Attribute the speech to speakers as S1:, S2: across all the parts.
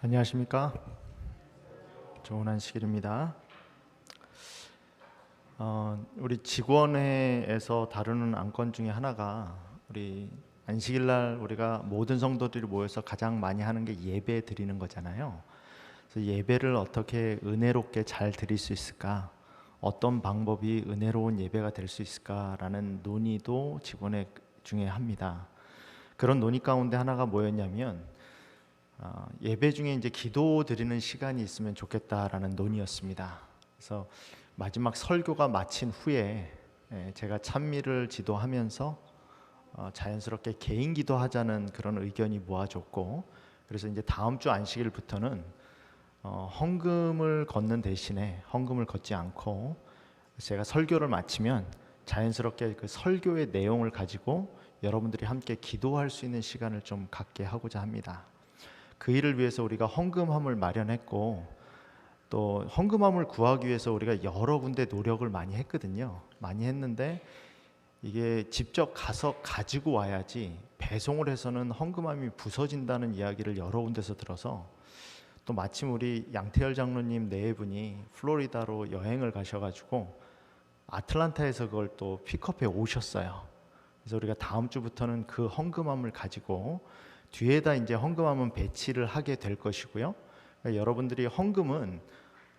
S1: 안녕하십니까? 좋은 안식일입니다. 어, 우리 직원회에서 다루는 안건 중에 하나가 우리 안식일 날 우리가 모든 성도들이 모여서 가장 많이 하는 게 예배 드리는 거잖아요. 그래서 예배를 어떻게 은혜롭게 잘 드릴 수 있을까? 어떤 방법이 은혜로운 예배가 될 수 있을까라는 논의도 직원회 중에 합니다. 그런 논의 가운데 하나가 뭐였냐면 어, 예배 중에 이제 기도 드리는 시간이 있으면 좋겠다라는 논의였습니다. 그래서 마지막 설교가 마친 후에 예, 제가 찬미를 지도하면서 어, 자연스럽게 개인 기도하자는 그런 의견이 모아졌고 그래서 이제 다음 주 안식일부터는 어, 헌금을 걷는 대신에 헌금을 걷지 않고 제가 설교를 마치면 자연스럽게 그 설교의 내용을 가지고 여러분들이 함께 기도할 수 있는 시간을 좀 갖게 하고자 합니다. 그 일을 위해서 우리가 헌금함을 마련했고 또 헌금함을 구하기 위해서 우리가 여러 군데 노력을 많이 했거든요. 많이 했는데 이게 직접 가서 가지고 와야지 배송을 해서는 헌금함이 부서진다는 이야기를 여러 군데서 들어서 또 마침 우리 양태열 장로님 네 분이 플로리다로 여행을 가셔가지고 아틀란타에서 그걸 또 픽업해 오셨어요. 그래서 우리가 다음 주부터는 그 헌금함을 가지고 뒤에다 이제 헌금함은 배치를 하게 될 것이고요. 그러니까 여러분들이 헌금은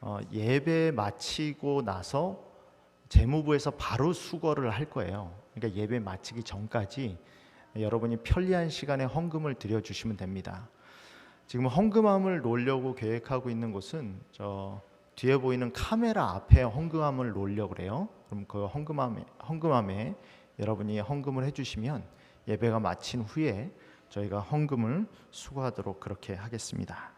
S1: 어, 예배 마치고 나서 재무부에서 바로 수거를 할 거예요. 그러니까 예배 마치기 전까지 여러분이 편리한 시간에 헌금을 드려 주시면 됩니다. 지금 헌금함을 놓으려고 계획하고 있는 곳은 저 뒤에 보이는 카메라 앞에 헌금함을 놓으려고 그래요. 그럼 그 헌금함에 헌금함에 여러분이 헌금을 해 주시면 예배가 마친 후에 저희가 헌금을 수거하도록 그렇게 하겠습니다.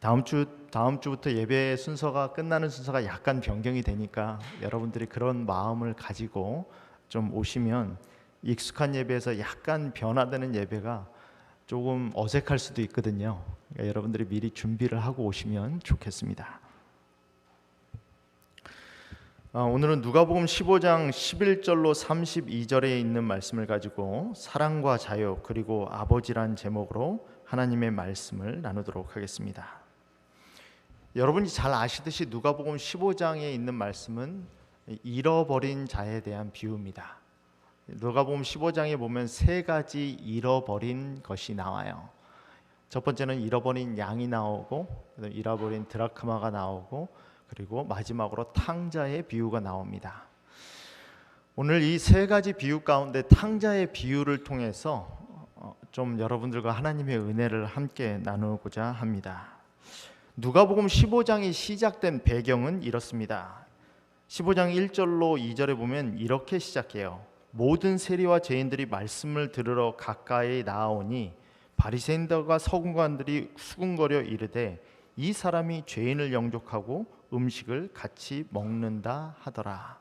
S1: 다음 주 다음 주부터 예배 순서가 끝나는 순서가 약간 변경이 되니까 여러분들이 그런 마음을 가지고 좀 오시면 익숙한 예배에서 약간 변화되는 예배가 조금 어색할 수도 있거든요. 그러니까 여러분들이 미리 준비를 하고 오시면 좋겠습니다. 아, 오늘은 누가복음 15장 11절로 32절에 있는 말씀을 가지고 사랑과 자유 그리고 아버지란 제목으로 하나님의 말씀을 나누도록 하겠습니다. 여러분이 잘 아시듯이 누가복음 15장에 있는 말씀은 잃어버린 자에 대한 비유입니다. 누가복음 15장에 보면 세 가지 잃어버린 것이 나와요. 첫 번째는 잃어버린 양이 나오고 잃어버린 드라크마가 나오고 그리고 마지막으로 탕자의 비유가 나옵니다. 오늘 이 세 가지 비유 가운데 탕자의 비유를 통해서 어, 좀 여러분들과 하나님의 은혜를 함께 나누고자 합니다. 누가복음 15장이 시작된 배경은 이렇습니다. 15장 1절로 2절에 보면 이렇게 시작해요. 모든 세리와 죄인들이 말씀을 들으러 가까이 나아오니 바리새인들과 서군관들이 수군거려 이르되 이 사람이 죄인을 영접하고 음식을 같이 먹는다 하더라.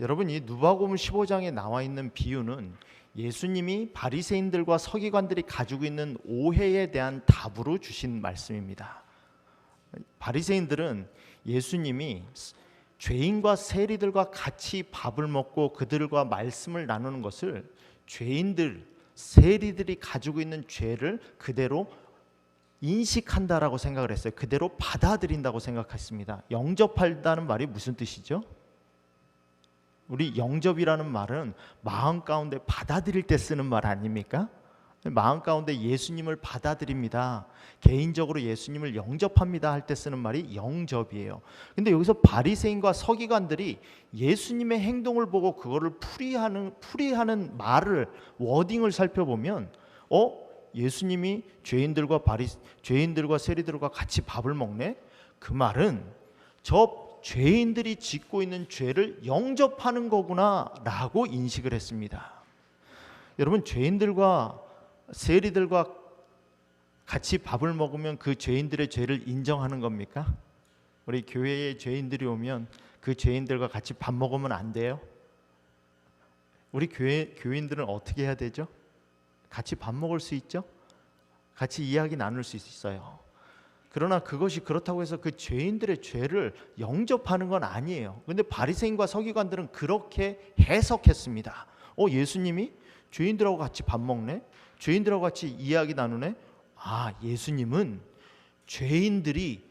S1: 여러분 이 누가복음 15장에 나와 있는 비유는 예수님이 바리새인들과 서기관들이 가지고 있는 오해에 대한 답으로 주신 말씀입니다. 바리새인들은 예수님이 죄인과 세리들과 같이 밥을 먹고 그들과 말씀을 나누는 것을 죄인들, 세리들이 가지고 있는 죄를 그대로 인식한다라고 생각을 했어요. 그대로 받아들인다고 생각했습니다. 영접한다는 말이 무슨 뜻이죠? 우리 영접이라는 말은 마음 가운데 받아들일 때 쓰는 말 아닙니까? 마음 가운데 예수님을 받아들입니다. 개인적으로 예수님을 영접합니다 할 때 쓰는 말이 영접이에요. 근데 여기서 바리새인과 서기관들이 예수님의 행동을 보고 그거를 풀이하는 풀이하는 말을 워딩을 살펴보면 어 예수님이 죄인들과 바리 죄인들과 세리들과 같이 밥을 먹네. 그 말은 저 죄인들이 짓고 있는 죄를 영접하는 거구나라고 인식을 했습니다. 여러분 죄인들과 세리들과 같이 밥을 먹으면 그 죄인들의 죄를 인정하는 겁니까? 우리 교회에 죄인들이 오면 그 죄인들과 같이 밥 먹으면 안 돼요? 우리 교회 교인들은 어떻게 해야 되죠? 같이 밥 먹을 수 있죠? 같이 이야기 나눌 수 있어요. 그러나 그것이 그렇다고 해서 그 죄인들의 죄를 영접하는 건 아니에요. 근데 바리새인과 서기관들은 그렇게 해석했습니다. 어 예수님이 죄인들하고 같이 밥 먹네. 죄인들하고 같이 이야기 나누네. 아, 예수님은 죄인들이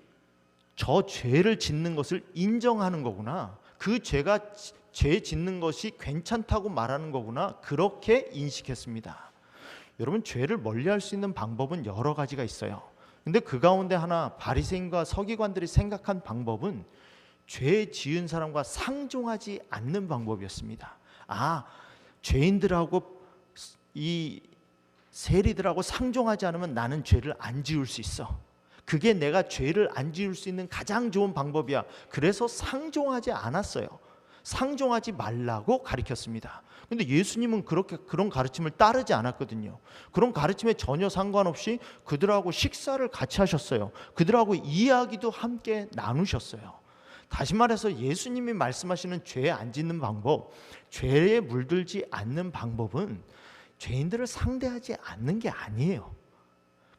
S1: 저 죄를 짓는 것을 인정하는 거구나. 그 죄가 지- 죄 짓는 것이 괜찮다고 말하는 거구나. 그렇게 인식했습니다. 여러분 죄를 멀리할 수 있는 방법은 여러 가지가 있어요. 근데 그 가운데 하나 바리새인과 서기관들이 생각한 방법은 죄 지은 사람과 상종하지 않는 방법이었습니다. 아, 죄인들하고 이 세리들하고 상종하지 않으면 나는 죄를 안 지을 수 있어. 그게 내가 죄를 안 지을 수 있는 가장 좋은 방법이야. 그래서 상종하지 않았어요. 상종하지 말라고 가르쳤습니다. 근데 예수님은 그렇게 그런 가르침을 따르지 않았거든요. 그런 가르침에 전혀 상관없이 그들하고 식사를 같이 하셨어요. 그들하고 이야기도 함께 나누셨어요. 다시 말해서 예수님이 말씀하시는 죄 안 짓는 방법, 죄에 물들지 않는 방법은 죄인들을 상대하지 않는 게 아니에요.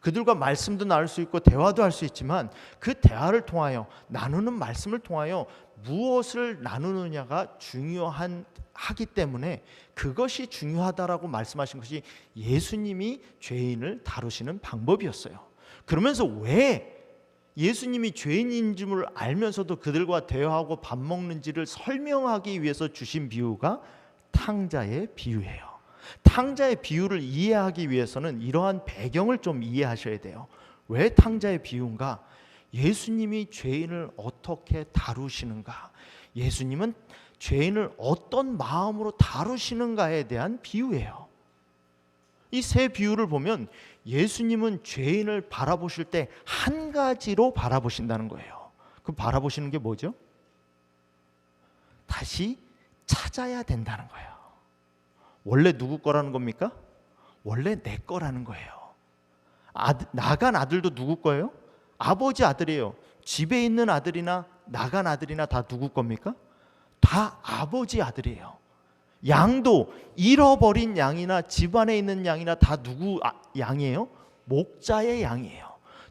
S1: 그들과 말씀도 나눌 수 있고 대화도 할 수 있지만 그 대화를 통하여 나누는 말씀을 통하여 무엇을 나누느냐가 중요한 하기 때문에 그것이 중요하다라고 말씀하신 것이 예수님이 죄인을 다루시는 방법이었어요. 그러면서 왜 예수님이 죄인인 줄 알면서도 그들과 대화하고 밥 먹는지를 설명하기 위해서 주신 비유가 탕자의 비유예요. 탕자의 비유를 이해하기 위해서는 이러한 배경을 좀 이해하셔야 돼요. 왜 탕자의 비유인가? 예수님이 죄인을 어떻게 다루시는가? 예수님은 죄인을 어떤 마음으로 다루시는가에 대한 비유예요. 이 세 비유를 보면 예수님은 죄인을 바라보실 때 한 가지로 바라보신다는 거예요. 그 바라보시는 게 뭐죠? 다시 찾아야 된다는 거예요. 원래 누구 거라는 겁니까? 원래 내 거라는 거예요. 아들, 나간 아들도 누구 거예요? 아버지 아들이에요. 집에 있는 아들이나 나간 아들이나 다 누구 겁니까? 다 아버지 아들이에요. 양도 잃어버린 양이나 집안에 있는 양이나 다 누구 아- 양이에요? 목자의 양이에요.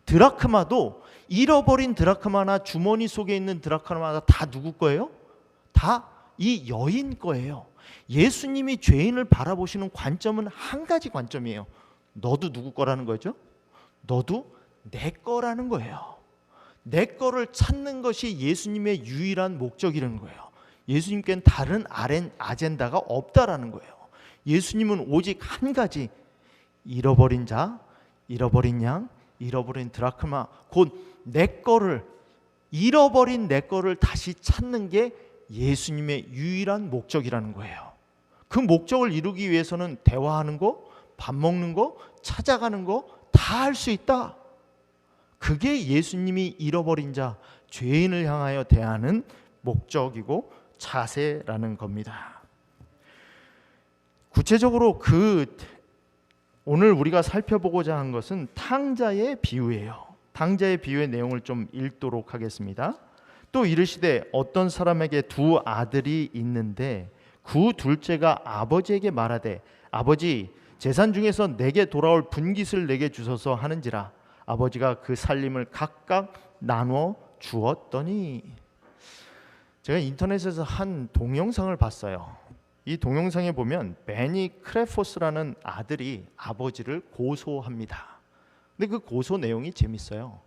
S1: 드라크마도 잃어버린 드라크마나 주머니 속에 있는 드라크마가 다 누구 거예요? 다 이 여인 거예요. 예수님이 죄인을 바라보시는 관점은 한 가지 관점이에요. 너도 누구 거라는 거죠? 너도 내 거라는 거예요. 내 거를 찾는 것이 예수님의 유일한 목적이라는 거예요. 예수님께는 다른 아젠다가 없다라는 거예요. 예수님은 오직 한 가지 잃어버린 자, 잃어버린 양, 잃어버린 드라크마 곧 내 거를 잃어버린 내 거를 다시 찾는 게 예수님의 유일한 목적이라는 거예요. 그 목적을 이루기 위해서는 대화하는 거, 밥 먹는 거, 찾아가는 거 다 할 수 있다. 그게 예수님이 잃어버린 자, 죄인을 향하여 대하는 목적이고 자세라는 겁니다. 구체적으로 그 오늘 우리가 살펴보고자 한 것은 탕자의 비유예요. 탕자의 비유의 내용을 좀 읽도록 하겠습니다. 또 이르시되 어떤 사람에게 두 아들이 있는데 그 둘째가 아버지에게 말하되 아버지 재산 중에서 내게 돌아올 분깃을 내게 주소서 하는지라 아버지가 그 살림을 각각 나누어 주었더니 제가 인터넷에서 한 동영상을 봤어요. 이 동영상에 보면 베니 크레포스라는 아들이 아버지를 고소합니다. 근데 그 고소 내용이 재밌어요.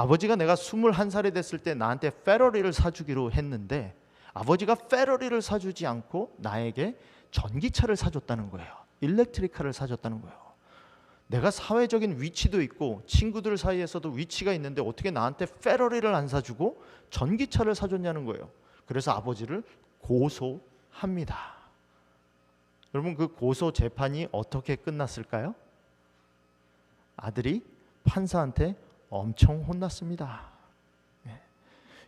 S1: 아버지가 내가 21살이 됐을 때 나한테 페러리를 사주기로 했는데 아버지가 페러리를 사주지 않고 나에게 전기차를 사줬다는 거예요. 일렉트리카를 사줬다는 거예요. 내가 사회적인 위치도 있고 친구들 사이에서도 위치가 있는데 어떻게 나한테 페러리를 안 사주고 전기차를 사줬냐는 거예요. 그래서 아버지를 고소합니다. 여러분 그 고소 재판이 어떻게 끝났을까요? 아들이 판사한테 엄청 혼났습니다. 예.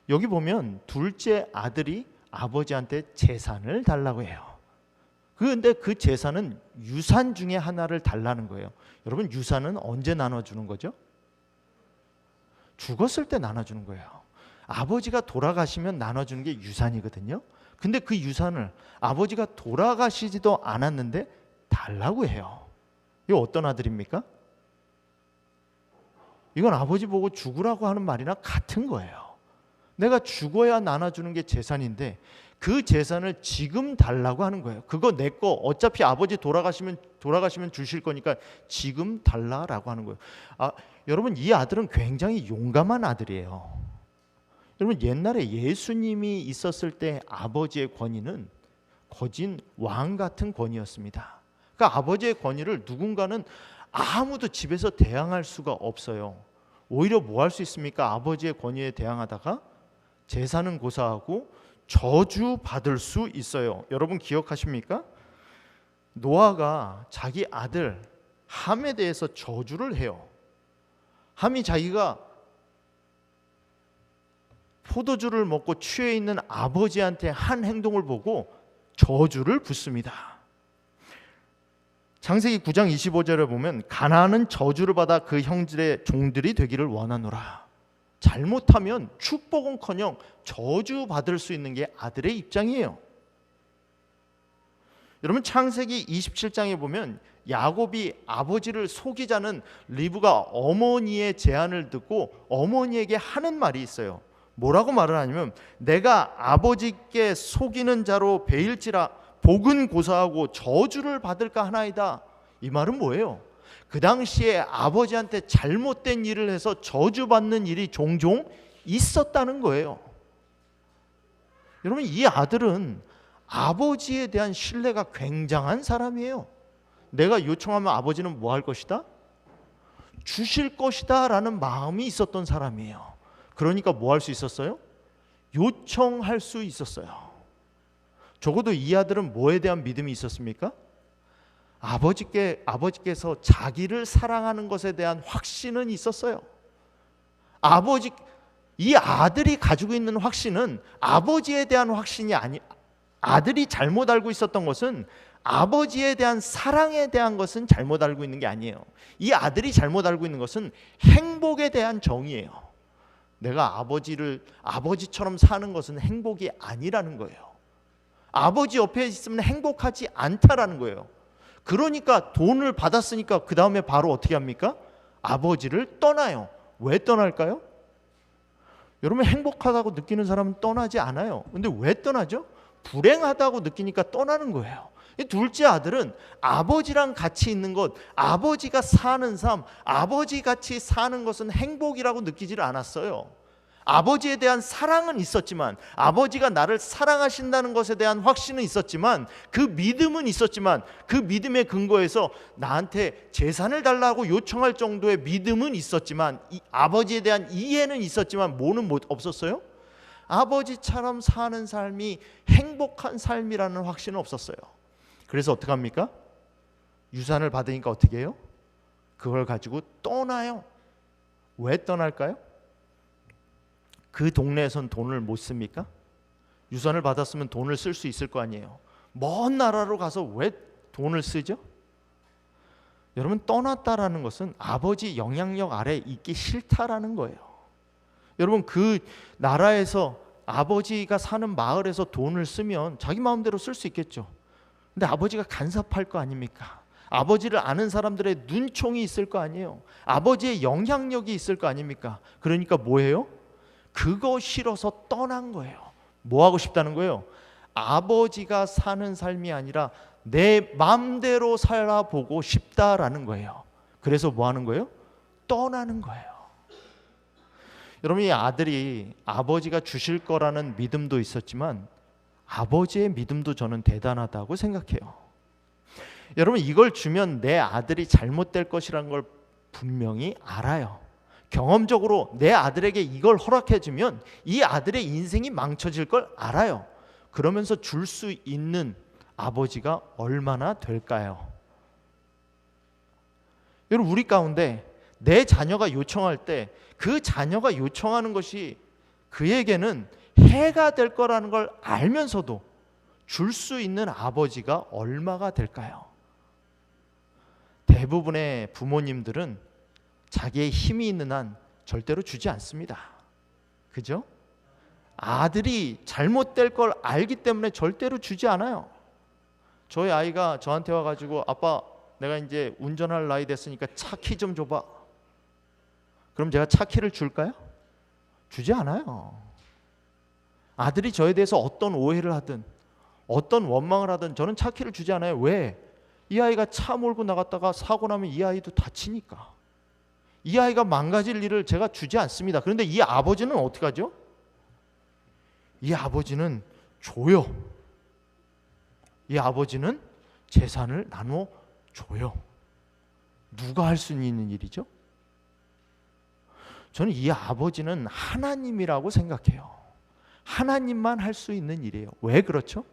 S1: 여기 보면 둘째 아들이 아버지한테 재산을 달라고 해요. 그런데 그 재산은 유산 중에 하나를 달라는 거예요. 여러분 유산은 언제 나눠주는 거죠? 죽었을 때 나눠주는 거예요. 아버지가 돌아가시면 나눠주는 게 유산이거든요. 근데 그 유산을 아버지가 돌아가시지도 않았는데 달라고 해요. 이거 어떤 아들입니까? 이건 아버지 보고 죽으라고 하는 말이나 같은 거예요. 내가 죽어야 나눠주는 게 재산인데 그 재산을 지금 달라고 하는 거예요. 그거 내 거 어차피 아버지 돌아가시면 돌아가시면 주실 거니까 지금 달라라고 하는 거예요. 아, 여러분 이 아들은 굉장히 용감한 아들이에요. 여러분 옛날에 예수님이 있었을 때 아버지의 권위는 거진 왕 같은 권위였습니다. 그러니까 아버지의 권위를 누군가는 아무도 집에서 대항할 수가 없어요. 오히려 뭐 할 수 있습니까? 아버지의 권위에 대항하다가 재산은 고사하고 저주 받을 수 있어요. 여러분 기억하십니까? 노아가 자기 아들 함에 대해서 저주를 해요. 함이 자기가 포도주를 먹고 취해 있는 아버지한테 한 행동을 보고 저주를 붓습니다. 창세기 9장 25절에 보면 가나안은 저주를 받아 그 형들의 종들이 되기를 원하노라. 잘못하면 축복은커녕 저주 받을 수 있는 게 아들의 입장이에요. 여러분 창세기 27장에 보면 야곱이 아버지를 속이자는 리브가 어머니의 제안을 듣고 어머니에게 하는 말이 있어요. 뭐라고 말을 하냐면 내가 아버지께 속이는 자로 베일지라 복은 고사하고 저주를 받을까 하나이다. 이 말은 뭐예요? 그 당시에 아버지한테 잘못된 일을 해서 저주받는 일이 종종 있었다는 거예요. 여러분 이 아들은 아버지에 대한 신뢰가 굉장한 사람이에요. 내가 요청하면 아버지는 뭐 할 것이다? 주실 것이다 라는 마음이 있었던 사람이에요. 그러니까 뭐 할 수 있었어요? 요청할 수 있었어요. 적어도 이 아들은 뭐에 대한 믿음이 있었습니까? 아버지께 아버지께서 자기를 사랑하는 것에 대한 확신은 있었어요. 아버지 이 아들이 가지고 있는 확신은 아버지에 대한 확신이 아니 아들이 잘못 알고 있었던 것은 아버지에 대한 사랑에 대한 것은 잘못 알고 있는 게 아니에요. 이 아들이 잘못 알고 있는 것은 행복에 대한 정의예요. 내가 아버지를 아버지처럼 사는 것은 행복이 아니라는 거예요. 아버지 옆에 있으면 행복하지 않다라는 거예요. 그러니까 돈을 받았으니까 그 다음에 바로 어떻게 합니까? 아버지를 떠나요. 왜 떠날까요? 여러분 행복하다고 느끼는 사람은 떠나지 않아요. 근데 왜 떠나죠? 불행하다고 느끼니까 떠나는 거예요. 둘째 아들은 아버지랑 같이 있는 것, 아버지가 사는 삶, 아버지 같이 사는 것은 행복이라고 느끼지를 않았어요. 아버지에 대한 사랑은 있었지만 아버지가 나를 사랑하신다는 것에 대한 확신은 있었지만 그 믿음은 있었지만 그 믿음의 근거에서 나한테 재산을 달라고 요청할 정도의 믿음은 있었지만 아버지에 대한 이해는 있었지만 뭐는 못 없었어요? 아버지처럼 사는 삶이 행복한 삶이라는 확신은 없었어요. 그래서 어떻게 합니까? 유산을 받으니까 어떻게 해요? 그걸 가지고 떠나요. 왜 떠날까요? 그 동네에선 돈을 못 씁니까? 유산을 받았으면 돈을 쓸 수 있을 거 아니에요. 먼 나라로 가서 왜 돈을 쓰죠? 여러분 떠났다라는 것은 아버지 영향력 아래 있기 싫다라는 거예요. 여러분 그 나라에서 아버지가 사는 마을에서 돈을 쓰면 자기 마음대로 쓸 수 있겠죠. 근데 아버지가 간섭할 거 아닙니까? 아버지를 아는 사람들의 눈총이 있을 거 아니에요. 아버지의 영향력이 있을 거 아닙니까? 그러니까 뭐예요? 그거 싫어서 떠난 거예요. 뭐 하고 싶다는 거예요? 아버지가 사는 삶이 아니라 내 마음대로 살아보고 싶다라는 거예요. 그래서 뭐 하는 거예요? 떠나는 거예요. 여러분 이 아들이 아버지가 주실 거라는 믿음도 있었지만 아버지의 믿음도 저는 대단하다고 생각해요. 여러분 이걸 주면 내 아들이 잘못될 것이란 걸 분명히 알아요. 경험적으로 내 아들에게 이걸 허락해 주면 이 아들의 인생이 망쳐질 걸 알아요. 그러면서 줄 수 있는 아버지가 얼마나 될까요? 여러분 우리 가운데 내 자녀가 요청할 때 그 자녀가 요청하는 것이 그에게는 해가 될 거라는 걸 알면서도 줄 수 있는 아버지가 얼마가 될까요? 대부분의 부모님들은 자기의 힘이 있는 한 절대로 주지 않습니다. 그죠? 아들이 잘못될 걸 알기 때문에 절대로 주지 않아요. 저희 아이가 저한테 와가지고 아빠 내가 이제 운전할 나이 됐으니까 차 키 좀 줘봐. 그럼 제가 차 키를 줄까요? 주지 않아요. 아들이 저에 대해서 어떤 오해를 하든 어떤 원망을 하든 저는 차 키를 주지 않아요. 왜? 이 아이가 차 몰고 나갔다가 사고 나면 이 아이도 다치니까. 이 아이가 망가질 일을 제가 주지 않습니다. 그런데 이 아버지는 어떻게 하죠? 이 아버지는 줘요. 이 아버지는 재산을 나눠 줘요. 누가 할 수 있는 일이죠? 저는 이 아버지는 하나님이라고 생각해요. 하나님만 할 수 있는 일이에요. 왜 그렇죠?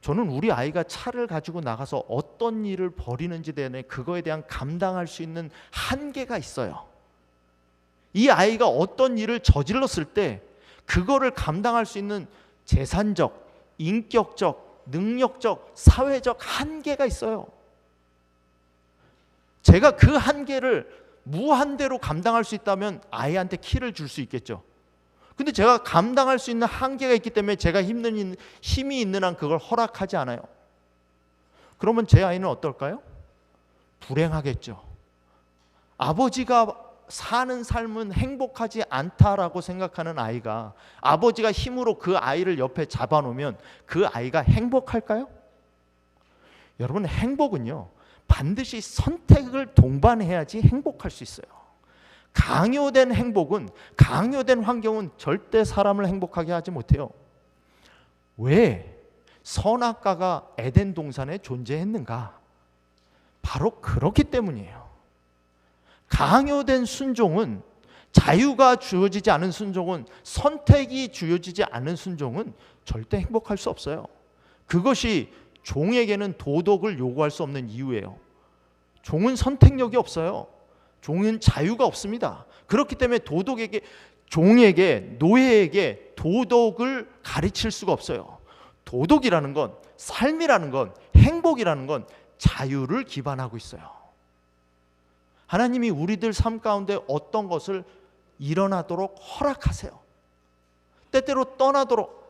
S1: 저는 우리 아이가 차를 가지고 나가서 어떤 일을 벌이는지 대해 그거에 대한 감당할 수 있는 한계가 있어요. 이 아이가 어떤 일을 저질렀을 때 그거를 감당할 수 있는 재산적, 인격적, 능력적, 사회적 한계가 있어요. 제가 그 한계를 무한대로 감당할 수 있다면 아이한테 키를 줄 수 있겠죠. 근데 제가 감당할 수 있는 한계가 있기 때문에 제가 힘든 힘이 있는 한 그걸 허락하지 않아요. 그러면 제 아이는 어떨까요? 불행하겠죠. 아버지가 사는 삶은 행복하지 않다라고 생각하는 아이가 아버지가 힘으로 그 아이를 옆에 잡아놓으면 그 아이가 행복할까요? 여러분 행복은요 반드시 선택을 동반해야지 행복할 수 있어요. 강요된 행복은 강요된 환경은 절대 사람을 행복하게 하지 못해요. 왜 선악과가 에덴 동산에 존재했는가? 바로 그렇기 때문이에요. 강요된 순종은 자유가 주어지지 않은 순종은 선택이 주어지지 않은 순종은 절대 행복할 수 없어요. 그것이 종에게는 도덕을 요구할 수 없는 이유예요. 종은 선택력이 없어요. 종은 자유가 없습니다. 그렇기 때문에 도덕에게 종에게 노예에게 도덕을 가르칠 수가 없어요. 도덕이라는 건 삶이라는 건 행복이라는 건 자유를 기반하고 있어요. 하나님이 우리들 삶 가운데 어떤 것을 일어나도록 허락하세요. 때때로 떠나도록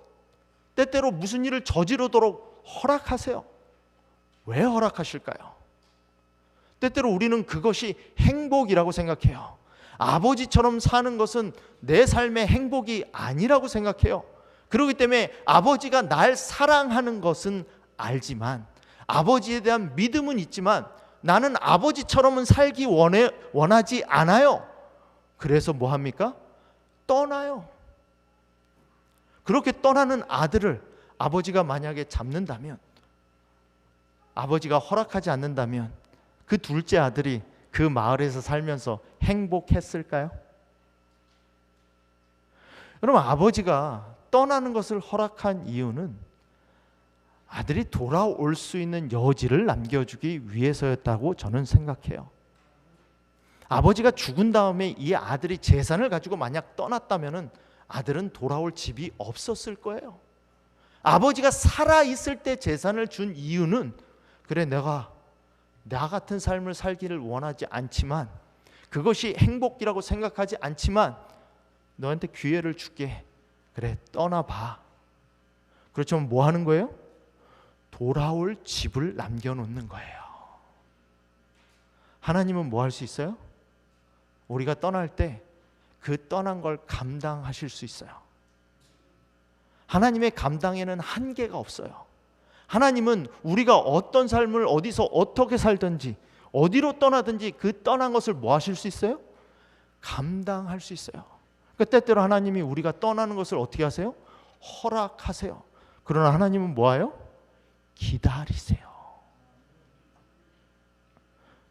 S1: 때때로 무슨 일을 저지르도록 허락하세요. 왜 허락하실까요? 때때로 우리는 그것이 행복이라고 생각해요. 아버지처럼 사는 것은 내 삶의 행복이 아니라고 생각해요. 그렇기 때문에 아버지가 날 사랑하는 것은 알지만 아버지에 대한 믿음은 있지만 나는 아버지처럼은 살기 원해, 원하지 않아요. 그래서 뭐 합니까? 떠나요. 그렇게 떠나는 아들을 아버지가 만약에 잡는다면 아버지가 허락하지 않는다면 그 둘째 아들이 그 마을에서 살면서 행복했을까요? 여러분 아버지가 떠나는 것을 허락한 이유는 아들이 돌아올 수 있는 여지를 남겨주기 위해서였다고 저는 생각해요. 아버지가 죽은 다음에 이 아들이 재산을 가지고 만약 떠났다면 아들은 돌아올 집이 없었을 거예요. 아버지가 살아 있을 때 재산을 준 이유는 그래 내가 나 같은 삶을 살기를 원하지 않지만 그것이 행복이라고 생각하지 않지만 너한테 기회를 줄게. 그래, 떠나봐. 그렇지만 뭐 하는 거예요? 돌아올 집을 남겨놓는 거예요. 하나님은 뭐 할 수 있어요? 우리가 떠날 때 그 떠난 걸 감당하실 수 있어요. 하나님의 감당에는 한계가 없어요. 하나님은 우리가 어떤 삶을 어디서 어떻게 살든지 어디로 떠나든지 그 떠난 것을 뭐 하실 수 있어요? 감당할 수 있어요. 그 때때로 하나님이 우리가 떠나는 것을 어떻게 하세요? 허락하세요. 그러나 하나님은 뭐예요? 기다리세요.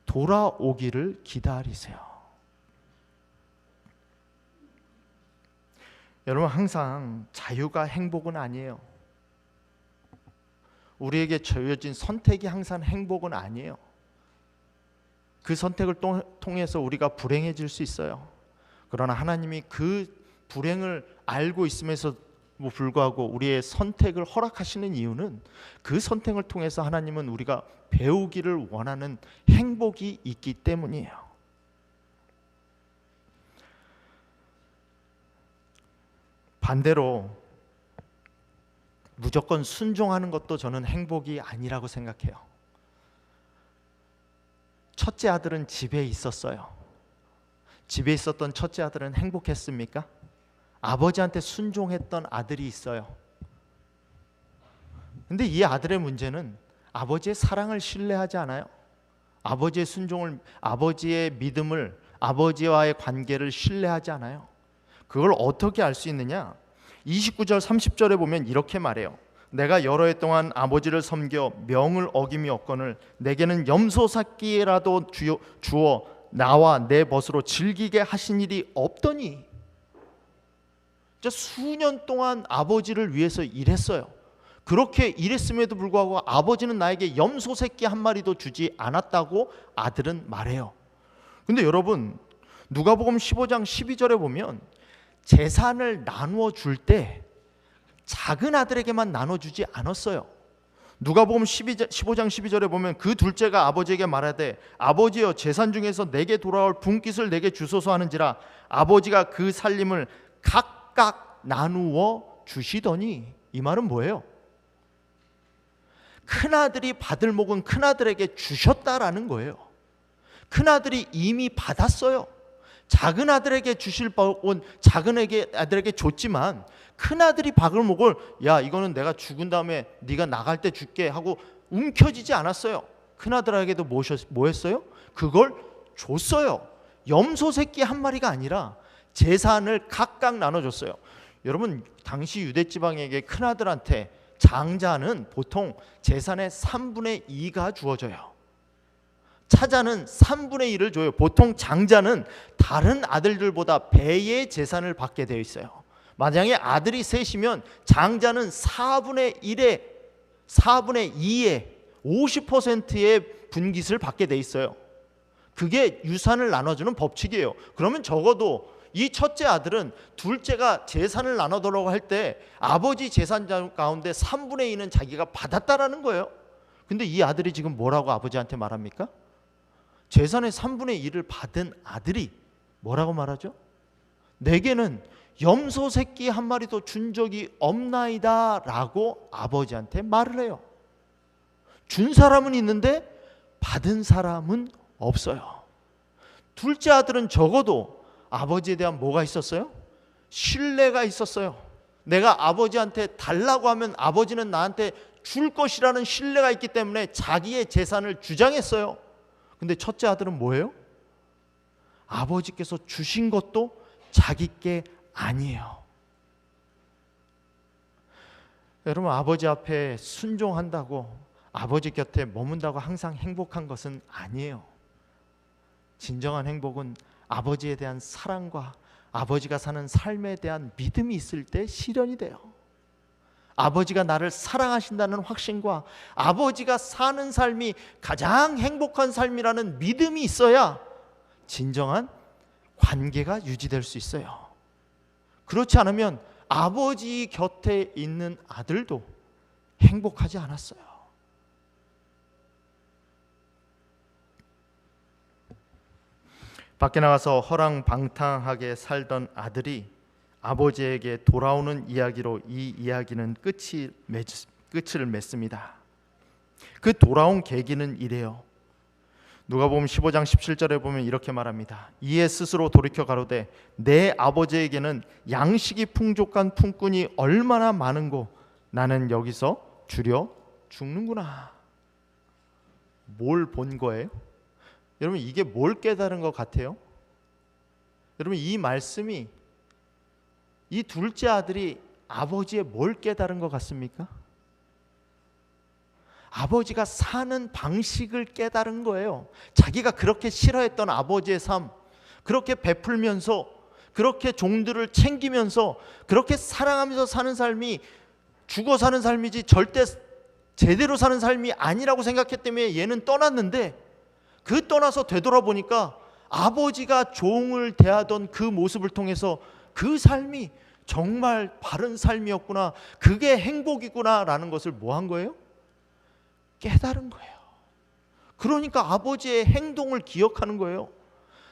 S1: 돌아오기를 기다리세요. 여러분 항상 자유가 행복은 아니에요. 우리에게 주어진 선택이 항상 행복은 아니에요. 그 선택을 통해서 우리가 불행해질 수 있어요. 그러나 하나님이 그 불행을 알고 있음에서 불구하고 우리의 선택을 허락하시는 이유는 그 선택을 통해서 하나님은 우리가 배우기를 원하는 행복이 있기 때문이에요. 반대로 무조건 순종하는 것도 저는 행복이 아니라고 생각해요. 첫째 아들은 집에 있었어요. 집에 있었던 첫째 아들은 행복했습니까? 아버지한테 순종했던 아들이 있어요. 근데 이 아들의 문제는 아버지의 사랑을 신뢰하지 않아요. 아버지의 순종을 아버지의 믿음을 아버지와의 관계를 신뢰하지 않아요. 그걸 어떻게 알 수 있느냐? 29절 30절에 보면 이렇게 말해요. 내가 여러 해 동안 아버지를 섬겨 명을 어김이 없거늘 내게는 염소 새끼라도 주어, 나와 내 벗으로 즐기게 하신 일이 없더니 진짜 수년 동안 아버지를 위해서 일했어요. 그렇게 일했음에도 불구하고 아버지는 나에게 염소 새끼 한 마리도 주지 않았다고 아들은 말해요. 근데 여러분 누가복음 15장 12절에 보면 재산을 나누어 줄 때 작은 아들에게만 나눠주지 않았어요. 누가복음 12장, 15장 12절에 보면 그 둘째가 아버지에게 말하되 아버지여 재산 중에서 내게 돌아올 분깃을 내게 주소서 하는지라 아버지가 그 살림을 각각 나누어 주시더니 이 말은 뭐예요? 큰 아들이 받을 목은 큰 아들에게 주셨다라는 거예요. 큰 아들이 이미 받았어요. 작은 아들에게 주실 복은 작은 에게 아들에게 줬지만 큰 아들이 박을 목을 야 이거는 내가 죽은 다음에 네가 나갈 때 줄게 하고 움켜쥐지 않았어요. 큰 아들에게도 뭐셨, 뭐 했어요? 그걸 줬어요. 염소 새끼 한 마리가 아니라 재산을 각각 나눠줬어요. 여러분 당시 유대 지방에게 큰 아들한테 장자는 보통 재산의 3분의 2가 주어져요. 차자는 3분의 1을 줘요. 보통 장자는 다른 아들들보다 배의 재산을 받게 되어 있어요. 만약에 아들이 셋이면 장자는 4분의 1에 4분의 2에 50%의 분깃을 받게 돼 있어요. 그게 유산을 나눠주는 법칙이에요. 그러면 적어도 이 첫째 아들은 둘째가 재산을 나눠달라고 할 때 아버지 재산 가운데 3분의 2는 자기가 받았다라는 거예요. 근데 이 아들이 지금 뭐라고 아버지한테 말합니까? 재산의 3분의 1을 받은 아들이 뭐라고 말하죠? 내게는 염소 새끼 한 마리도 준 적이 없나이다 라고 아버지한테 말을 해요. 준 사람은 있는데 받은 사람은 없어요. 둘째 아들은 적어도 아버지에 대한 뭐가 있었어요? 신뢰가 있었어요. 내가 아버지한테 달라고 하면 아버지는 나한테 줄 것이라는 신뢰가 있기 때문에 자기의 재산을 주장했어요. 근데 첫째 아들은 뭐예요? 아버지께서 주신 것도 자기께 아니에요. 여러분 아버지 앞에 순종한다고 아버지 곁에 머문다고 항상 행복한 것은 아니에요. 진정한 행복은 아버지에 대한 사랑과 아버지가 사는 삶에 대한 믿음이 있을 때 실현이 돼요. 아버지가 나를 사랑하신다는 확신과 아버지가 사는 삶이 가장 행복한 삶이라는 믿음이 있어야 진정한 관계가 유지될 수 있어요. 그렇지 않으면 아버지 곁에 있는 아들도 행복하지 않았어요. 밖에 나가서 허랑방탕하게 살던 아들이 아버지에게 돌아오는 이야기로 이 이야기는 끝이 맺, 끝을 맺습니다. 그 돌아온 계기는 이래요. 누가복음 15장 17절에 보면 이렇게 말합니다. 이에 스스로 돌이켜 가로되 내 아버지에게는 양식이 풍족한 품꾼이 얼마나 많은고 나는 여기서 줄여 죽는구나. 뭘 본 거예요? 여러분 이게 뭘 깨달은 것 같아요? 여러분 이 말씀이 이 둘째 아들이 아버지의 뭘 깨달은 것 같습니까? 아버지가 사는 방식을 깨달은 거예요. 자기가 그렇게 싫어했던 아버지의 삶, 그렇게 베풀면서, 그렇게 종들을 챙기면서, 그렇게 사랑하면서 사는 삶이 죽어 사는 삶이지 절대 제대로 사는 삶이 아니라고 생각했기 때문에 얘는 떠났는데 그 떠나서 되돌아보니까 아버지가 종을 대하던 그 모습을 통해서 그 삶이 정말 바른 삶이었구나. 그게 행복이구나라는 것을 뭐 한 거예요? 깨달은 거예요. 그러니까 아버지의 행동을 기억하는 거예요.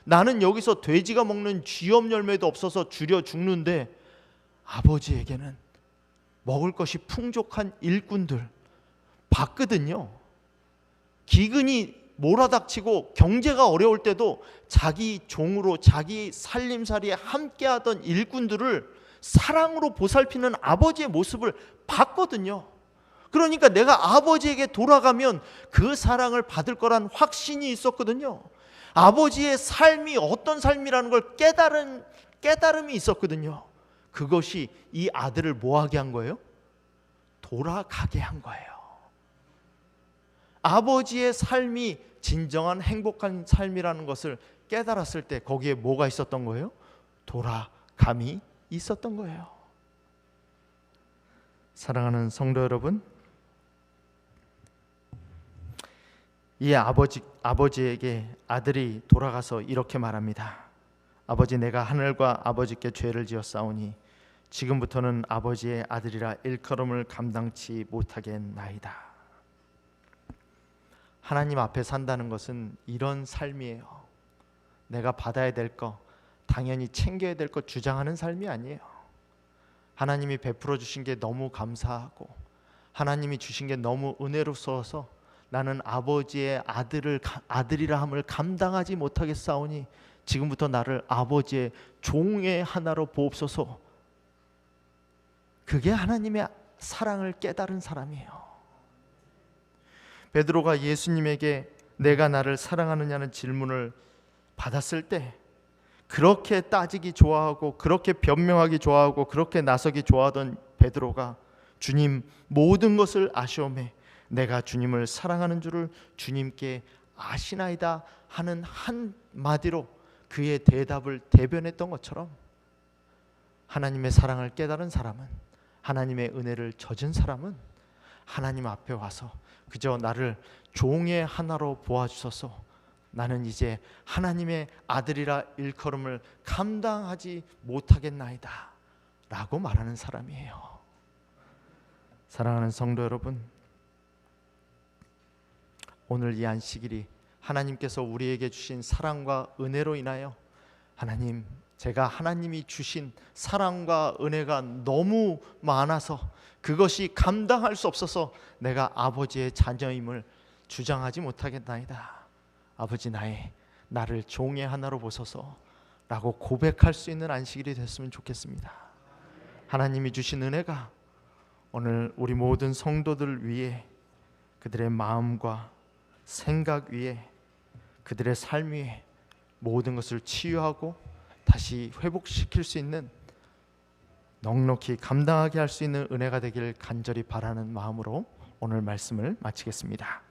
S1: 나는 여기서 돼지가 먹는 쥐염 열매도 없어서 줄여 죽는데 아버지에게는 먹을 것이 풍족한 일꾼들 봤거든요. 기근이 몰아닥치고 경제가 어려울 때도 자기 종으로 자기 살림살이에 함께하던 일꾼들을 사랑으로 보살피는 아버지의 모습을 봤거든요. 그러니까 내가 아버지에게 돌아가면 그 사랑을 받을 거란 확신이 있었거든요. 아버지의 삶이 어떤 삶이라는 걸 깨달은 깨달음이 있었거든요. 그것이 이 아들을 뭐하게 한 거예요? 돌아가게 한 거예요. 아버지의 삶이 진정한 행복한 삶이라는 것을 깨달았을 때 거기에 뭐가 있었던 거예요? 돌아감이 있었던 거예요. 사랑하는 성도 여러분, 이 아버지 아버지에게 아들이 돌아가서 이렇게 말합니다. 아버지 내가 하늘과 아버지께 죄를 지었사오니 지금부터는 아버지의 아들이라 일컬음을 감당치 못하겠나이다. 하나님 앞에 산다는 것은 이런 삶이에요. 내가 받아야 될 거, 당연히 챙겨야 될 거 주장하는 삶이 아니에요. 하나님이 베풀어 주신 게 너무 감사하고 하나님이 주신 게 너무 은혜로워서 나는 아버지의 아들을 아들이라 함을 감당하지 못하겠사오니 지금부터 나를 아버지의 종의 하나로 보옵소서. 그게 하나님의 사랑을 깨달은 사람이에요. 베드로가 예수님에게 내가 나를 사랑하느냐는 질문을 받았을 때 그렇게 따지기 좋아하고 그렇게 변명하기 좋아하고 그렇게 나서기 좋아하던 베드로가 주님 모든 것을 아시오매 내가 주님을 사랑하는 줄을 주님께 아시나이다 하는 한 마디로 그의 대답을 대변했던 것처럼 하나님의 사랑을 깨달은 사람은 하나님의 은혜를 젖은 사람은 하나님 앞에 와서 그저 나를 종의 하나로 보아주셔서. 나는 이제 하나님의 아들이라 일컬음을 감당하지 못하겠나이다 라고 말하는 사람이에요. 사랑하는 성도 여러분 오늘 이 안식일이 하나님께서 우리에게 주신 사랑과 은혜로 인하여 하나님 제가 하나님이 주신 사랑과 은혜가 너무 많아서 그것이 감당할 수 없어서 내가 아버지의 자녀임을 주장하지 못하겠나이다. 아버지 나의 나를 종의 하나로 보소서라고 고백할 수 있는 안식일이 됐으면 좋겠습니다. 하나님이 주신 은혜가 오늘 우리 모든 성도들 위해 그들의 마음과 생각 위에 그들의 삶 위에 모든 것을 치유하고 다시 회복시킬 수 있는 넉넉히 감당하게 할 수 있는 은혜가 되길 간절히 바라는 마음으로 오늘 말씀을 마치겠습니다.